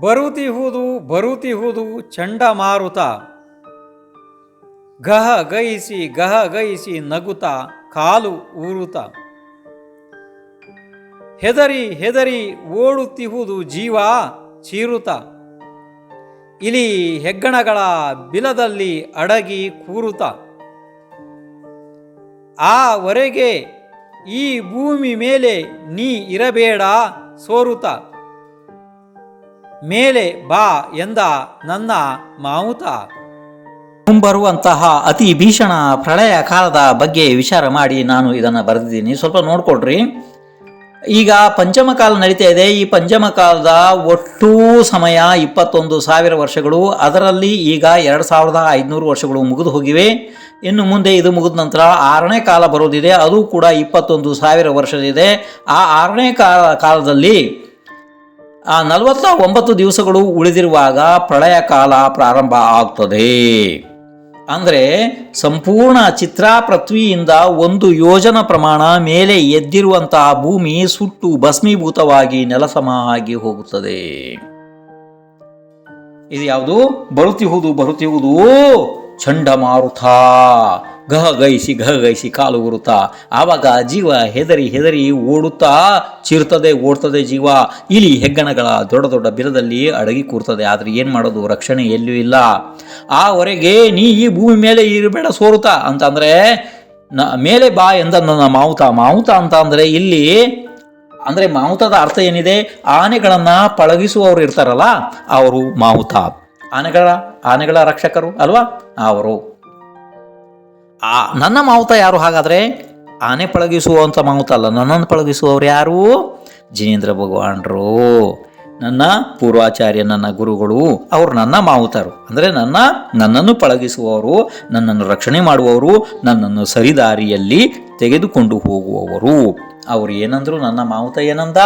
ಬರುತಿಹುದು ಬರುತಿಹುದು ಚಂಡಮಾರುತ ಗಹ ಗಯಿಸಿ ಗಹ ಗಯಿಸಿ ನಗುತ, ಕಾಲು ಊರುತ. ಹೆದರಿ ಹೆದರಿ ಓಡುತ್ತಿಹುದು ಜೀವ, ಚೀರುತ. ಇಲಿ ಹೆಗ್ಗಣಗಳ ಬಿಲದಲ್ಲಿ ಅಡಗಿ ಕೂರುತ. ಆವರೆಗೆ ಈ ಭೂಮಿ ಮೇಲೆ ನೀ ಇರಬೇಡ, ಸೋರುತ. ಮೇಲೆ ಬಾ ಎಂದ ನನ್ನ ಮಾವುತ. ಮುಂಬರುವಂತಹ ಅತಿ ಭೀಷಣ ಪ್ರಳಯ ಕಾಲದ ಬಗ್ಗೆ ವಿಚಾರ ಮಾಡಿ ನಾನು ಇದನ್ನು ಬರೆದಿದ್ದೀನಿ. ಸ್ವಲ್ಪ ನೋಡ್ಕೊಳ್ರಿ. ಈಗ ಪಂಚಮ ಕಾಲ ನಡೀತಾ ಇದೆ. ಈ ಪಂಚಮ ಕಾಲದ ಒಟ್ಟು ಸಮಯ ಇಪ್ಪತ್ತೊಂದು ಸಾವಿರ ವರ್ಷಗಳು. ಅದರಲ್ಲಿ ಈಗ ಎರಡು ಸಾವಿರದ ಐದುನೂರು ವರ್ಷಗಳು ಮುಗಿದು ಹೋಗಿವೆ. ಇನ್ನು ಮುಂದೆ ಇದು ಮುಗಿದ ನಂತರ ಆರನೇ ಕಾಲ ಬರೋದಿದೆ ಅದು ಕೂಡ ಇಪ್ಪತ್ತೊಂದು ಸಾವಿರ ವರ್ಷದಿದೆ. ಆ ಆರನೇ ಕಾಲ, ಕಾಲದಲ್ಲಿ ಆ ನಲವತ್ತ ಒಂಬತ್ತು ದಿವಸಗಳು ಉಳಿದಿರುವಾಗ ಪ್ರಳಯ ಕಾಲ ಪ್ರಾರಂಭ ಆಗ್ತದೆ. ಅಂದರೆ ಸಂಪೂರ್ಣ ಚಿತ್ರಾ ಪೃಥ್ವಿಯಿಂದ ಒಂದು ಯೋಜನ ಪ್ರಮಾಣ ಮೇಲೆ ಎದ್ದಿರುವಂತಹ ಭೂಮಿ ಸುಟ್ಟು ಭಸ್ಮೀಭೂತವಾಗಿ ನೆಲಸಮ ಆಗಿ ಹೋಗುತ್ತದೆ. ಇದು ಯಾವುದು? ಬರುತ್ತಿಹುದು ಬರುತ್ತಿಹುದು. ಚಂಡಮಾರುತ ಗಹಗೈಸಿ ಗಹಗೈಸಿ ಕಾಲು ಉರುತ್ತಾ ಆವಾಗ ಜೀವ ಹೆದರಿ ಹೆದರಿ ಓಡುತ್ತಾ ಚಿರ್ತದೆ, ಓಡ್ತದೆ ಜೀವ. ಇಲಿ ಹೆಗ್ಗಣಗಳ ದೊಡ್ಡ ದೊಡ್ಡ ಬಿಲದಲ್ಲಿ ಅಡಗಿ ಕೂರ್ತದೆ. ಆದರೆ ಏನು ಮಾಡೋದು? ರಕ್ಷಣೆ ಎಲ್ಲೂ ಇಲ್ಲ. ಆವರೆಗೆ ನೀ ಈ ಭೂಮಿ ಮೇಲೆ ಇರಬೇಡ ಸೋರುತ. ಅಂತಂದರೆ, ನ, ಮೇಲೆ ಬಾ ಎಂದ ನನ್ನ ಮಾವುತ. ಮಾವುತ ಅಂತ ಅಂದರೆ ಇಲ್ಲಿ, ಅಂದರೆ ಮಾವುತದ ಅರ್ಥ ಏನಿದೆ? ಆನೆಗಳನ್ನು ಪಳಗಿಸುವವರು ಇರ್ತಾರಲ್ಲ, ಅವರು ಮಾವುತ. ಆನೆಗಳ ಆನೆಗಳ ರಕ್ಷಕರು ಅಲ್ವಾ? ಅವರು. ಆ, ನನ್ನ ಮಾವುತ ಯಾರು? ಹಾಗಾದರೆ ಆನೆ ಪಳಗಿಸುವಂಥ ಮಾವುತ ಅಲ್ಲ. ನನ್ನನ್ನು ಪಳಗಿಸುವವರು ಯಾರು? ಜಿನೇಂದ್ರ ಭಗವಾನರು. ನನ್ನ ಪೂರ್ವಾಚಾರ್ಯ, ನನ್ನ ಗುರುಗಳು, ಅವರು ನನ್ನ ಮಾವುತರು. ಅಂದರೆ ನನ್ನ, ನನ್ನನ್ನು ಪಳಗಿಸುವವರು, ನನ್ನನ್ನು ರಕ್ಷಣೆ ಮಾಡುವವರು, ನನ್ನನ್ನು ಸರಿದಾರಿಯಲ್ಲಿ ತೆಗೆದುಕೊಂಡು ಹೋಗುವವರು. ಅವರು ಏನಂದ್ರು ನನ್ನ ಮಾವುತ ಏನಂದ?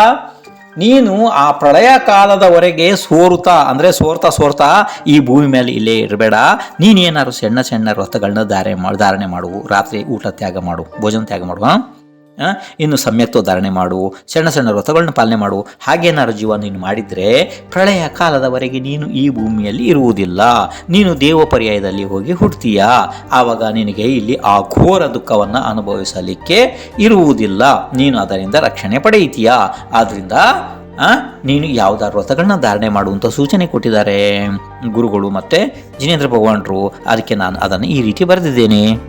ನೀನು ಆ ಪ್ರಳಯ ಕಾಲದವರೆಗೆ ಸೋರುತ ಅಂದರೆ ಸೋರ್ತಾ ಸೋರ್ತಾ ಈ ಭೂಮಿ ಮೇಲೆ ಇಲ್ಲೇ ಇರಬೇಡ. ನೀನೇನಾದ್ರು ಸಣ್ಣ ಸಣ್ಣ ವ್ರತಗಳನ್ನ ಧಾರೆ ಧಾರಣೆ ಮಾಡು. ರಾತ್ರಿ ಊಟ ತ್ಯಾಗ ಮಾಡು, ಭೋಜನ ತ್ಯಾಗ ಮಾಡು ಇನ್ನು ಸಮ್ಯತ್ವ ಧಾರಣೆ ಮಾಡು ಸಣ್ಣ ಸಣ್ಣ ವ್ರತಗಳನ್ನ ಪಾಲನೆ ಮಾಡು ಹಾಗೇನಾದ್ರು ಜೀವ ನೀನು ಮಾಡಿದರೆ ಪ್ರಳಯ ಕಾಲದವರೆಗೆ ನೀನು ಈ ಭೂಮಿಯಲ್ಲಿ ಇರುವುದಿಲ್ಲ. ನೀನು ದೇವ ಪರ್ಯಾಯದಲ್ಲಿ ಹೋಗಿ ಹುಡ್ತೀಯಾ. ಆವಾಗ ನಿನಗೆ ಇಲ್ಲಿ ಆ ಘೋರ ದುಃಖವನ್ನು ಅನುಭವಿಸಲಿಕ್ಕೆ ಇರುವುದಿಲ್ಲ. ನೀನು ಅದರಿಂದ ರಕ್ಷಣೆ ಪಡೆಯುತ್ತೀಯಾ ಆದ್ದರಿಂದ ನೀನು ಯಾವುದಾದ್ರು ವ್ರತಗಳನ್ನ ಧಾರಣೆ ಮಾಡುವಂಥ ಸೂಚನೆ ಕೊಟ್ಟಿದ್ದಾರೆ. ಗುರುಗಳು ಮತ್ತು ಜಿನೇಂದ್ರ ಭಗವಾನರು, ಅದಕ್ಕೆ ನಾನು ಅದನ್ನು ಈ ರೀತಿ ಬರೆದಿದ್ದೇನೆ.